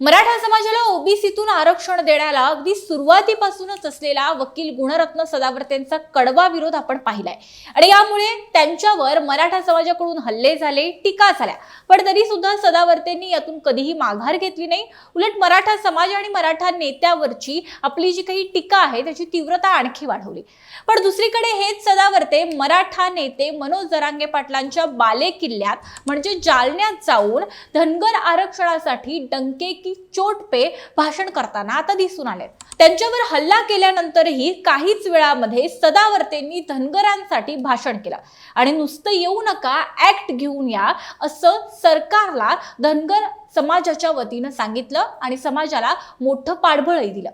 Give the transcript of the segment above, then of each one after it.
मराठा समाजाला ओबीसीतून आरक्षण देण्याला अगदी सुरुवातीपासूनच असलेला वकील गुणरत्न सदावर्तेंचा कडवा विरोध आपण पाहिलाय. आणि यामुळे त्यांच्यावर मराठा समाजाकडून हल्ले झाले टीका झाल्या. पण तरी सुद्धा सदावर्तेंनी यातून कधीही माघार घेतली नाही. उलट मराठा समाज आणि मराठा नेत्यावरची आपली जी काही टीका आहे त्याची तीव्रता आणखी वाढवली. पण दुसरीकडे हेच सदावर्ते मराठा नेते मनोज जरांगे पाटलांच्या बालेकिल्ल्यात म्हणजे जालन्यात जाऊन धनगर आरक्षणासाठी डंके की चोट पे भाषण करताना आता दिसून आले. त्यांच्यावर हल्ला केल्यानंतरही काहीच वेळामध्ये सदावर्तेंनी धनगरांसाठी भाषण केलं. आणि नुसतं येऊ नका ऍक्ट घेऊन या असं सरकारला धनगर समाजाच्या वतीनं सांगितलं आणि समाजाला मोठं पाठबळही दिलं.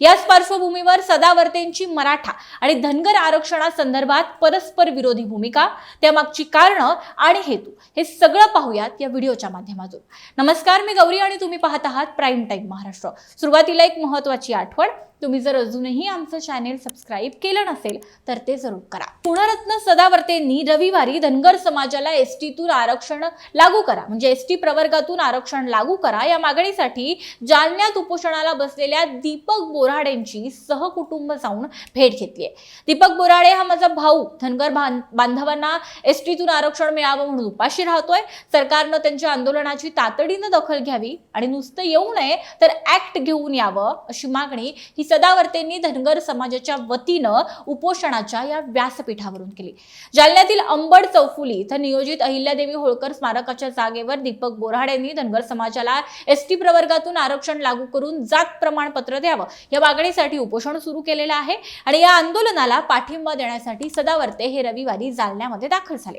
याच पार्श्वभूमीवर सदावर्तेंची मराठा आणि धनगर आरक्षणासंदर्भात परस्पर विरोधी भूमिका त्यामागची कारणं आणि हेतू हे सगळं पाहूयात या व्हिडिओच्या माध्यमातून. नमस्कार मी गौरी आणि तुम्ही पाहत आहात प्राईम टाईम महाराष्ट्र. सुरुवातीला एक महत्वाची आठवण तुम्ही जर अजूनही आमचं चॅनेल सबस्क्राईब केलं नसेल तर ते जरूर करा. पुनरत्न सदावर्तेंनी रविवारी धनगर समाजाला एस टीतून आरक्षण लागू करा. म्हणजे एस टी प्रवर्गातून आरक्षण लागू करा. या मागणीसाठी जालन्यात उपोषणाला बसलेल्या दीपक बोराडेंची सहकुटुंब जाऊन भेट घेतली आहे. दीपक बोराडे हा माझा भाऊ. धनगर बांधवांना एस टीतून आरक्षण मिळावं म्हणून उपाशी राहतोय. सरकारनं त्यांच्या आंदोलनाची तातडीनं दखल घ्यावी आणि नुसतं येऊ नये तर ऍक्ट घेऊन यावं अशी मागणी ही सदावर्तेंनी धनगर समाजाच्या वतीनं उपोषणाच्या या व्यासपीठावरून केली. जालन्यातील अंबड चौफुली इथं नियोजित अहिल्यादेवी होळकर स्मारकाच्या जागेवर दीपक बोराड यांनी धनगर समाजाला एसटी प्रवर्गातून आरक्षण लागू करून जात प्रमाणपत्र द्यावं या मागणीसाठी उपोषण सुरू केलेलं आहे आणि या आंदोलनाला पाठिंबा देण्यासाठी सदावर्ते हे रविवारी जालन्यामध्ये दाखल झाले.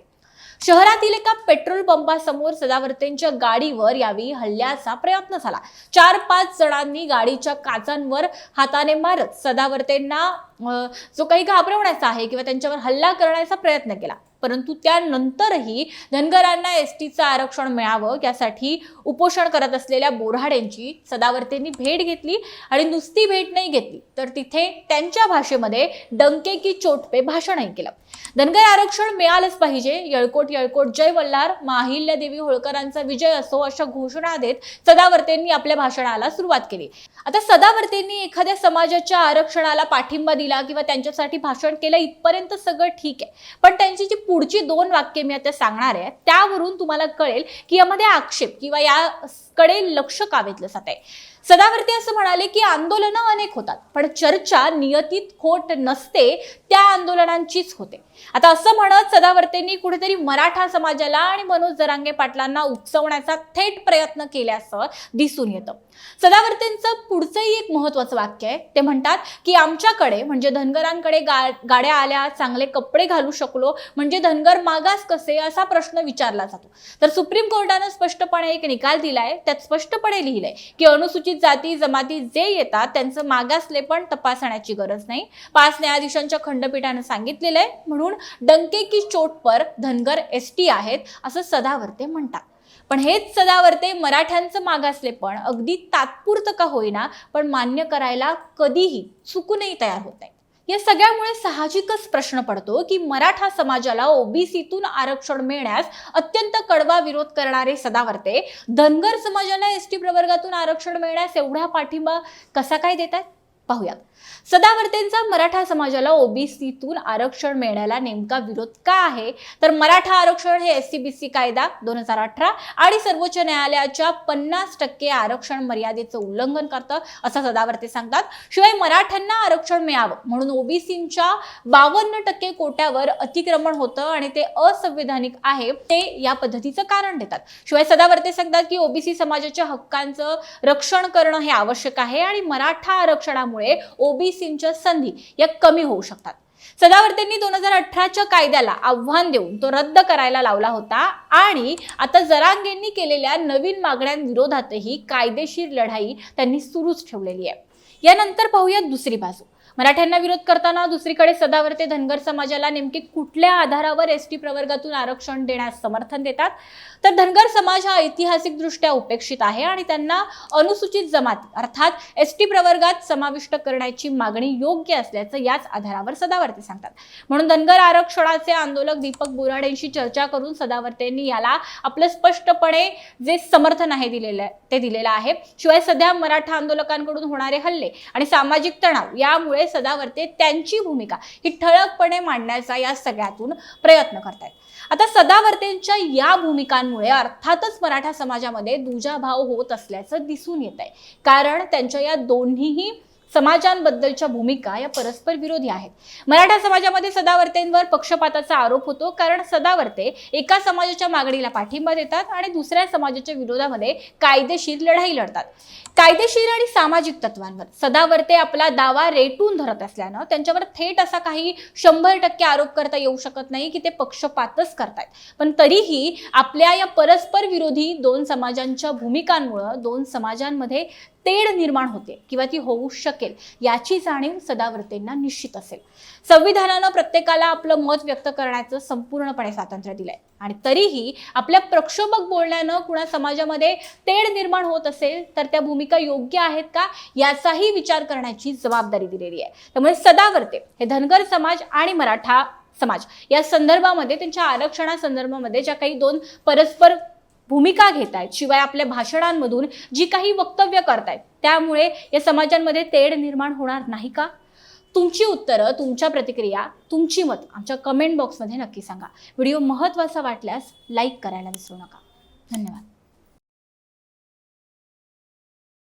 शहरातील एका पेट्रोल पंपासमोर सदावर्तेंच्या गाडीवर यावेळी हल्ल्याचा प्रयत्न झाला. चार पाच जणांनी गाडीच्या काचांवर हाताने मारत सदावर्तेंना जो काही घाबरवण्याचा आहे किंवा त्यांच्यावर हल्ला करण्याचा प्रयत्न केला. परंतु त्यानंतरही धनगरांना एस टीचं आरक्षण मिळावं यासाठी उपोषण करत असलेल्या बोराड्यांची सदावर्तेंनी भेट घेतली आणि नुसती भेट नाही घेतली तर तिथे त्यांच्या भाषेमध्ये डंके की चोटपे भाषणही केलं. धनगर आरक्षण मिळालंच पाहिजे. येळकोट येळकोट जय वल्हार माहिल्या देवी होळकरांचा विजय असो अशा घोषणा देत सदावर्तेंनी आपल्या भाषणाला सुरुवात केली. आता सदावर्तेंनी एखाद्या समाजाच्या आरक्षणाला पाठिंबा दिला किंवा त्यांच्यासाठी भाषण केलं इथपर्यंत सगळं ठीक आहे. पण त्यांची जी पुढची दोन वाक्य मी आता सांगणार आहे त्यावरून तुम्हाला कळेल की यामध्ये आक्षेप किंवा याकडे लक्ष का वेधलं जात आहे? सदावर्ती असं म्हणाले की आंदोलनं अनेक होतात पण चर्चा नियतीत खोट नसते त्या आंदोलनांचीच होते. आता असं म्हणत सदावर्तेंनी कुठेतरी मराठा समाजाला आणि मनोज जरांगे पाटलांना उचवण्याचा थेट प्रयत्न केल्याचं दिसून येतं. सदावर्तेंचं पुढचंही एक महत्वाचं वाक्य आहे. ते म्हणतात की आमच्याकडे म्हणजे धनगरांकडे गा गाड्या आल्या चांगले कपडे घालू शकलो म्हणजे धनगर मागास कसे असा प्रश्न विचारला जातो. तर सुप्रीम कोर्टानं स्पष्टपणे एक निकाल दिलाय त्यात स्पष्टपणे लिहिलंय की अनुसूचित जाती जमाती जे येतात त्यांचं मागासले पण तपासण्याची गरज नाही. पाच न्यायाधीशांच्या खंडपीठानं सांगितलेलं आहे. म्हणून डंके की चोट पर धनगर एस टी आहेत असं सदावर्ते म्हणतात. पण हेच सदावर्ते मराठ्यांचं मागासले पण अगदी तात्पुरतं का होईना पण मान्य करायला कधीही चुकूनही तयार होत नाही. या सगळ्यामुळे साहजिकच प्रश्न पडतो की मराठा समाजाला ओबीसीतून आरक्षण मिळण्यास अत्यंत कडवा विरोध करणारे सदावर्ते धनगर समाजाला एस टी प्रवर्गातून आरक्षण मिळण्यास एवढा पाठिंबा कसा काय देतात? पाहूयात. सदावर्तेंचा मराठा समाजाला ओबीसीतून आरक्षण मिळण्याला नेमका विरोध का आहे? तर मराठा आरक्षण हे एस सी बी सी कायदा दोन हजार अठरा आणि सर्वोच्च न्यायालयाच्या पन्नास टक्के आरक्षण मर्यादेचं उल्लंघन करतं असं सदावर्ते सांगतात. शिवाय मराठ्यांना आरक्षण मिळावं म्हणून ओबीसींच्या बावन्न टक्के कोट्यावर अतिक्रमण होतं आणि ते असंविधानिक आहे ते या पद्धतीचं कारण देतात. शिवाय सदावर्ते सांगतात की ओबीसी समाजाच्या हक्कांचं रक्षण करणं हे आवश्यक आहे आणि मराठा आरक्षणामुळे ओबीसींच्या संधी या कमी होऊ शकतात. सदावर्तेंनी दोन हजार अठराच्या कायद्याला आव्हान देऊन तो रद्द करायला लावला होता आणि आता जरांगेंनी केलेल्या नवीन मागण्यांविरोधातही कायदेशीर लढाई त्यांनी सुरूच ठेवलेली आहे. यानंतर पाहूया दुसरी बाजू. मराठ्यांना विरोध करताना दुसरीकडे सदावर्ते धनगर समाजाला नेमके कुठल्या आधारावर एस टी प्रवर्गातून आरक्षण देण्यास समर्थन देतात? तर धनगर समाज हा ऐतिहासिकदृष्ट्या उपेक्षित आहे आणि त्यांना अनुसूचित जमाती अर्थात एस टी प्रवर्गात समाविष्ट करण्याची मागणी योग्य असल्याचं याच आधारावर सदावर्ते सांगतात. म्हणून धनगर आरक्षणाचे आंदोलक दीपक बोराडेंशी चर्चा करून सदावर्तेंनी याला आपलं स्पष्टपणे जे समर्थन आहे दिलेलं आहे ते दिलेलं आहे. शिवाय सध्या मराठा आंदोलकांकडून होणारे हल्ले आणि सामाजिक तणाव यामुळे सदावर्ते त्यांची भूमिका ही ठळकपणे मांडण्याचा या सगळ्यातून प्रयत्न करतायत. आता सदावर्तेंच्या या भूमिकांमुळे अर्थातच मराठा समाजामध्ये दुजाभाव होत असल्याचं दिसून येत आहे कारण त्यांच्या या दोन्हीही समाजांबद्दलच्या भूमिका या परस्पर विरोधी आहेत. मराठा समाजामध्ये सदावर्तेंवर पक्षपाताचा आरोप होतो कारण सदावर्ते एका समाजाच्या मागणीला पाठिंबा देतात आणि दुसऱ्या समाजाच्या विरोधामध्ये कायदेशीर लढाई लढतात. कायदेशीर आणि सामाजिक तत्वांवर सदावर्ते आपला दावा रेटून धरत असल्यानं त्यांच्यावर थेट असा काही शंभर टक्के आरोप करता येऊ शकत नाही की ते पक्षपातच करतायत. पण तरीही आपल्या या परस्पर विरोधी दोन समाजांच्या भूमिकांमुळं दोन समाजांमध्ये तेढ निर्माण होते किंवा ती होऊ शकेल याची जाणीव सदावर्तेंना निश्चित असेल. संविधानानं प्रत्येकाला आपलं मत व्यक्त करण्याचं संपूर्णपणे स्वातंत्र्य दिलंय. आणि तरीही आपल्या प्रक्षोभक बोलण्यानं कुणा समाजामध्ये तेढ निर्माण होत असेल तर त्या भूमिका योग्य आहेत का याचाही विचार करण्याची जबाबदारी दिलेली आहे. त्यामुळे सदावर्ते हे धनगर समाज आणि मराठा समाज या संदर्भामध्ये त्यांच्या आरक्षणासंदर्भामध्ये ज्या काही दोन परस्पर भूमिका घेत आहेत शिवाय आपल्या भाषणांमधून जी काही वक्तव्य करतायत त्यामुळे या समाजांमध्ये तेढ निर्माण होणार नाही का? तुमची उत्तरं तुमच्या प्रतिक्रिया तुमची मत आमच्या कमेंट बॉक्समध्ये नक्की सांगा. व्हिडिओ महत्त्वाचा वाटल्यास लाईक करायला विसरू नका. धन्यवाद.